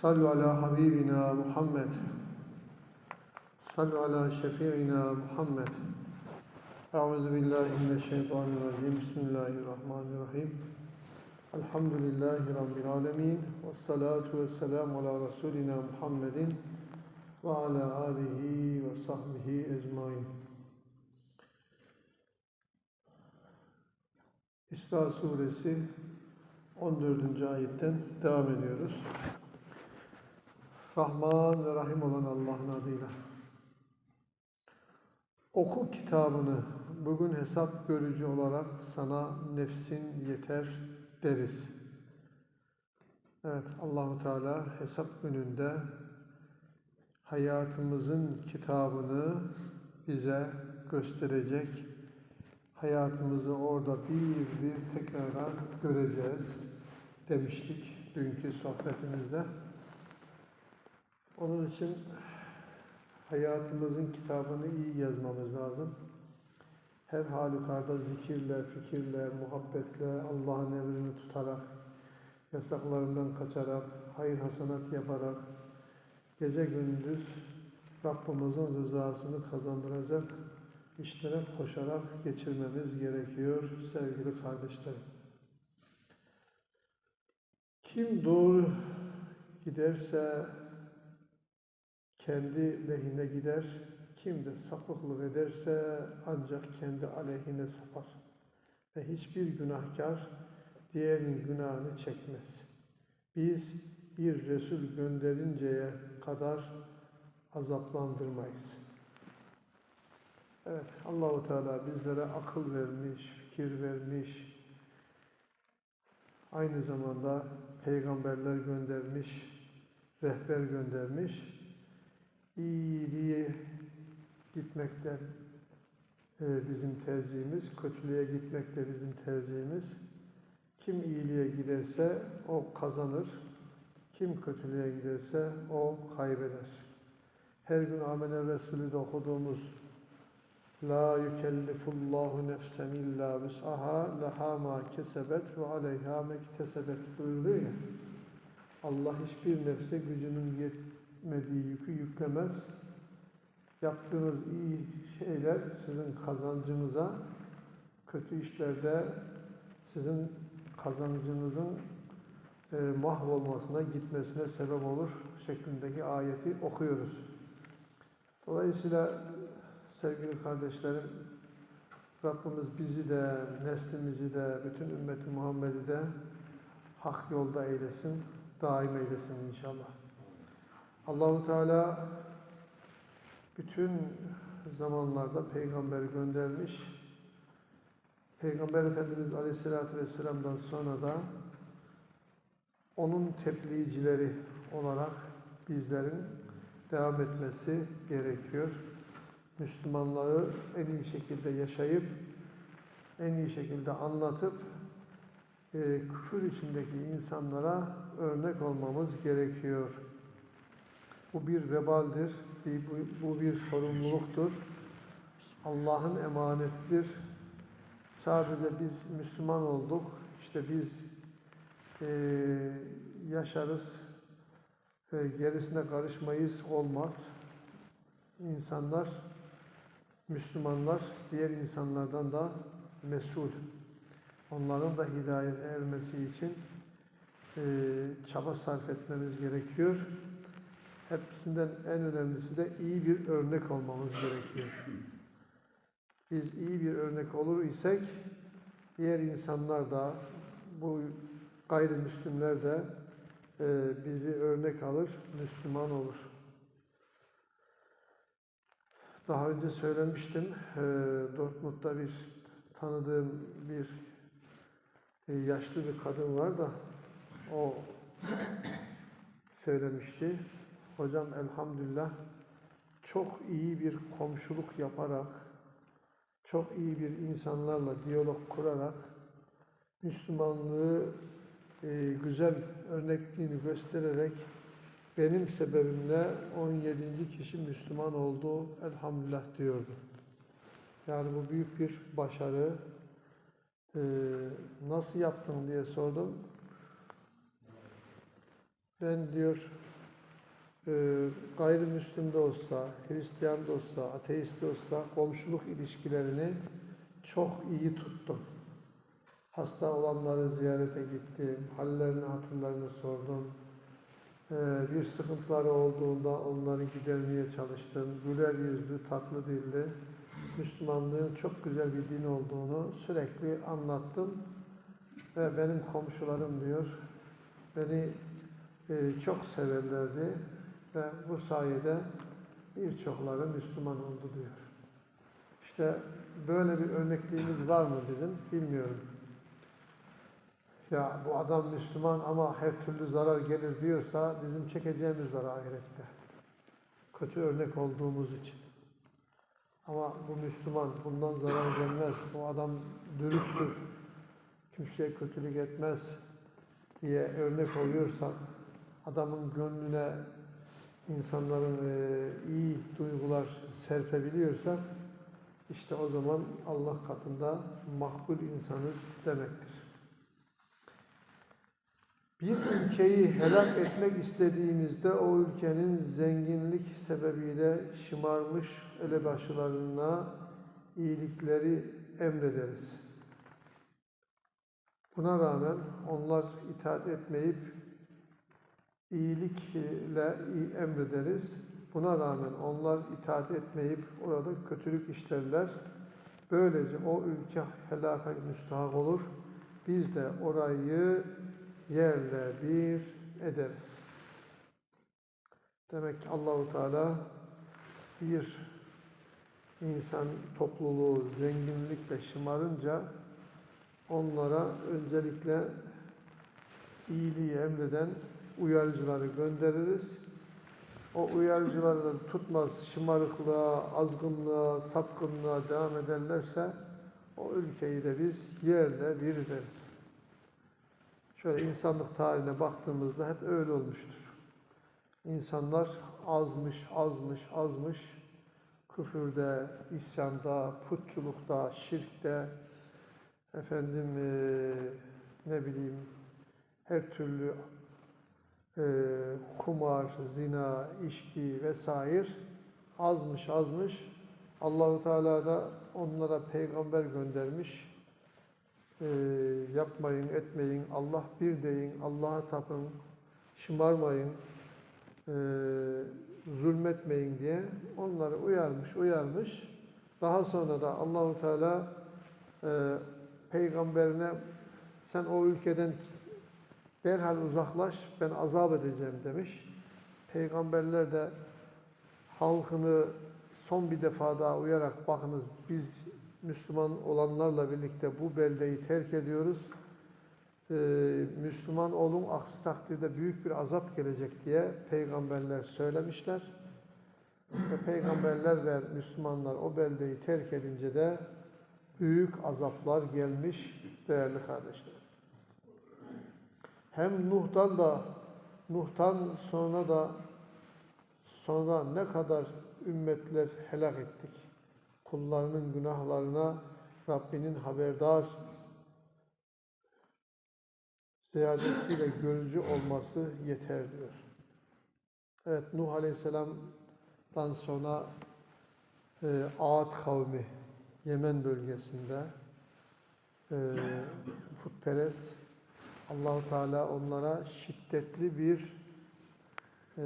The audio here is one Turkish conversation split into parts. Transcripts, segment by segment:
Sallu ala Habibina Muhammed. Sallu ala Şefi'ina Muhammed. Euzu billahi mineşşeytanirracim. Bismillahirrahmanirrahim. Elhamdülillahi Rabbil alemin. Vessalatu vesselamu ala Resulina Muhammedin ve ala alihi ve sahbihi ecmain. İsra suresi 14. ayetten devam ediyoruz. Rahman ve Rahim olan Allah'ın adıyla. Oku kitabını, bugün hesap görücü olarak sana nefsin yeter deriz. Evet, Allahu Teala hesap gününde hayatımızın kitabını bize gösterecek. Hayatımızı orada bir bir tekrardan göreceğiz demiştik dünkü sohbetimizde. Onun için hayatımızın kitabını iyi yazmamız lazım. Her halükarda zikirle, fikirle, muhabbetle, Allah'ın emrini tutarak, yasaklarından kaçarak, hayır hasanat yaparak, gece gündüz Rabbimizin rızasını kazandıracak işlere koşarak geçirmemiz gerekiyor sevgili kardeşlerim. Kim doğru giderse kendi lehine gider, kim de sapıklık ederse ancak kendi aleyhine sapar. Ve hiçbir günahkar diğerinin günahını çekmez. Biz bir Resul gönderinceye kadar azaplandırmayız. Evet, Allahu Teala bizlere akıl vermiş, fikir vermiş. Aynı zamanda peygamberler göndermiş, rehber göndermiş. İyiliğe gitmekten e, bizim tercihimiz, kötülüğe gitmek de bizim tercihimiz. Kim iyiliğe giderse o kazanır, kim kötülüğe giderse o kaybeder. Her gün Amener Resulü'de okuduğumuz La yükellifullahu nefsen illa vus'aha laha ma kesebet ve aleyha mektesebet buyuruyor ya. Allah hiçbir nefse gücünün yetmediği yükü yüklemez. Yaptığınız iyi şeyler sizin kazancınıza, kötü işlerde sizin kazancınızın e, mahvolmasına, gitmesine sebep olur şeklindeki ayeti okuyoruz. Dolayısıyla sevgili kardeşlerim, Rabbimiz bizi de, neslimizi de, bütün ümmeti Muhammed'i de hak yolda eylesin, daim eylesin inşallah. Allahu Teala bütün zamanlarda peygamber göndermiş. Peygamber Efendimiz Aleyhisselatü Vesselam'dan sonra da onun tebliğcileri olarak bizlerin devam etmesi gerekiyor. Müslümanlığı en iyi şekilde yaşayıp, en iyi şekilde anlatıp, e, küfür içindeki insanlara örnek olmamız gerekiyor. Bu bir vebaldir, bu bir sorumluluktur. Allah'ın emanetidir. Sadece biz Müslüman olduk, işte biz e, yaşarız, e, gerisine karışmayız, olmaz. İnsanlar Müslümanlar diğer insanlardan da mesul. Onların da hidayet ermesi için e, çaba sarf etmemiz gerekiyor. Hepsinden en önemlisi de iyi bir örnek olmamız gerekiyor. Biz iyi bir örnek olur isek diğer insanlar da bu gayrimüslimler de e, bizi örnek alır, Müslüman olur. Daha önce söylemiştim, e, Dortmund'da bir tanıdığım bir e, yaşlı bir kadın var da o söylemişti. Hocam elhamdülillah çok iyi bir komşuluk yaparak, çok iyi bir insanlarla diyalog kurarak Müslümanlığı e, güzel örnekliğini göstererek benim sebebimle 17. kişi Müslüman oldu elhamdülillah diyordu. Yani bu büyük bir başarı. Ee, nasıl yaptın diye sordum. Ben diyor gayrimüslim de olsa, Hristiyan da olsa, ateist de olsa komşuluk ilişkilerini çok iyi tuttum. Hasta olanları ziyarete gittim, hallerini, hatırlarını sordum. Ee, bir sıkıntıları olduğunda onları gidermeye çalıştım. Güler yüzlü, tatlı dilli, Müslümanlığın çok güzel bir din olduğunu sürekli anlattım. Ve benim komşularım diyor, beni e, çok severlerdi ve bu sayede birçokları Müslüman oldu diyor. İşte böyle bir örnekliğimiz var mı bizim bilmiyorum. Ya bu adam Müslüman ama her türlü zarar gelir diyorsa bizim çekeceğimiz var ahirette. Kötü örnek olduğumuz için. Ama bu Müslüman bundan zarar gelmez. Bu adam dürüsttür. Kimseye kötülük etmez diye örnek oluyorsak adamın gönlüne insanların e, iyi duygular serpebiliyorsak işte o zaman Allah katında makbul insanız demektir. Bir ülkeyi helak etmek istediğimizde o ülkenin zenginlik sebebiyle şımarmış elebaşılarına iyilikleri emrederiz. Buna rağmen onlar itaat etmeyip iyilikle emrederiz. Buna rağmen onlar itaat etmeyip orada kötülük işlerler. Böylece o ülke helaka müstahak olur. Biz de orayı yerle bir ederiz. Demek ki Allahu Teala bir insan topluluğu zenginlikle şımarınca onlara öncelikle iyiliği emreden uyarıcıları göndeririz. O uyarıcıları da tutmaz, şımarıklığa, azgınlığa, sapkınlığa devam ederlerse o ülkeyi de biz yerle bir ederiz. Şöyle insanlık tarihine baktığımızda hep öyle olmuştur. İnsanlar azmış, azmış, azmış. Küfürde, isyanda, putçulukta, şirkte, efendim eee, ne bileyim her türlü eee, kumar, zina, içki vesaire azmış, azmış. Allahu Teala da onlara peygamber göndermiş. Eee, yapmayın, etmeyin, Allah bir deyin, Allah'a tapın, şımarmayın, eee, zulmetmeyin diye onları uyarmış, uyarmış. Daha sonra da Allahu Teala eee, peygamberine sen o ülkeden derhal uzaklaş, ben azap edeceğim demiş. Peygamberler de halkını son bir defa daha uyarak bakınız biz Müslüman olanlarla birlikte bu beldeyi terk ediyoruz. Ee, Müslüman olun aksi takdirde büyük bir azap gelecek diye peygamberler söylemişler. Ve peygamberler ve Müslümanlar o beldeyi terk edince de büyük azaplar gelmiş değerli kardeşler. Hem Nuh'tan da Nuh'tan sonra da sonra ne kadar ümmetler helak ettik. Kullarının günahlarına Rabbinin haberdar ziyadesiyle görücü olması yeter diyor. Evet Nuh Aleyhisselam'dan sonra e, Ağat kavmi Yemen bölgesinde e, putperest Allahu Teala onlara şiddetli bir e,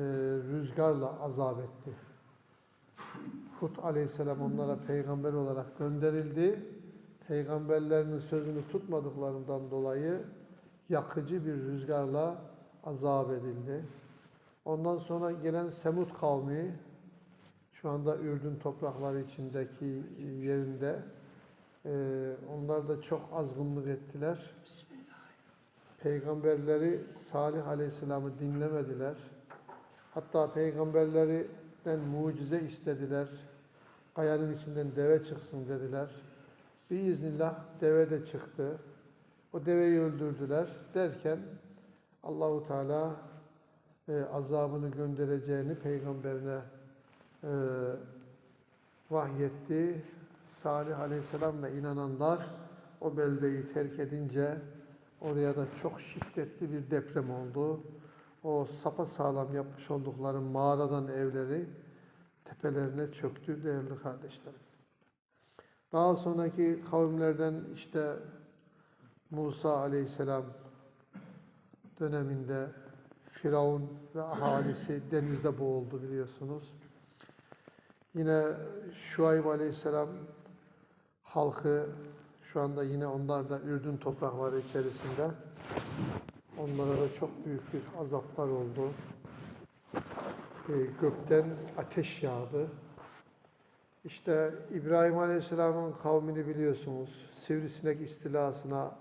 rüzgarla azap etti. Hud aleyhisselam onlara peygamber olarak gönderildi. Peygamberlerinin sözünü tutmadıklarından dolayı yakıcı bir rüzgarla azap edildi. Ondan sonra gelen Semud kavmi şu anda Ürdün toprakları içindeki yerinde e, onlar da çok azgınlık ettiler. Peygamberleri Salih Aleyhisselam'ı dinlemediler. Hatta peygamberlerinden mucize istediler. Kayanın içinden deve çıksın dediler. Biiznillah deve de çıktı. O deveyi öldürdüler derken Allahu Teala e, azabını göndereceğini peygamberine e, vahyetti. Salih Aleyhisselam'la inananlar o beldeyi terk edince oraya da çok şiddetli bir deprem oldu. o sapa sağlam yapmış oldukları mağaradan evleri tepelerine çöktü değerli kardeşlerim. Daha sonraki kavimlerden işte Musa aleyhisselam döneminde Firavun ve ahalisi denizde boğuldu biliyorsunuz. Yine Şuayb aleyhisselam halkı şu anda yine onlar da Ürdün toprakları içerisinde. Onlara da çok büyük bir azaplar oldu. Ee, gökten ateş yağdı. İşte İbrahim Aleyhisselam'ın kavmini biliyorsunuz. Sivrisinek istilasına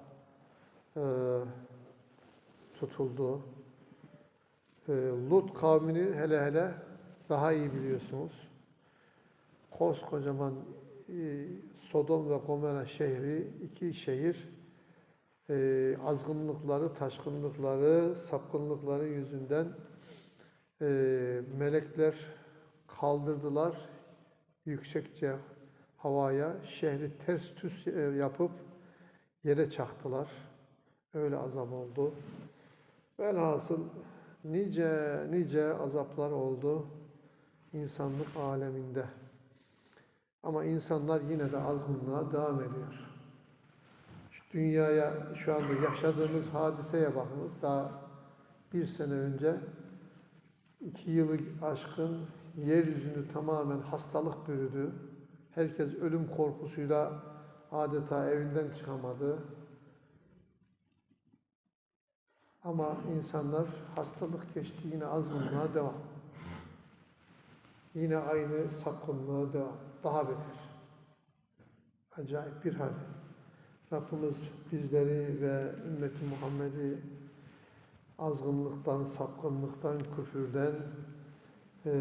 e, tutuldu. E, Lut kavmini hele hele daha iyi biliyorsunuz. Koskocaman e, Sodom ve Gomorra şehri, iki şehir e, azgınlıkları, taşkınlıkları, sapkınlıkları yüzünden e, melekler kaldırdılar yüksekçe havaya, şehri ters düz e, yapıp yere çaktılar. Öyle azap oldu. Velhasıl nice nice azaplar oldu insanlık aleminde. Ama insanlar yine de azgınlığa devam ediyor. Şu dünyaya, şu anda yaşadığımız hadiseye bakınız. Daha bir sene önce iki yılı aşkın yeryüzünü tamamen hastalık bürüdü. Herkes ölüm korkusuyla adeta evinden çıkamadı. Ama insanlar hastalık geçti yine azgınlığa devam. Yine aynı sapkınlığa devam. Daha beter. Acayip bir hal. Rabbimiz bizleri ve ümmeti Muhammed'i azgınlıktan, sapkınlıktan, küfürden e,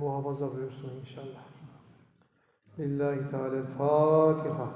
muhafaza buyursun inşallah. Lillahi Teala Fatiha.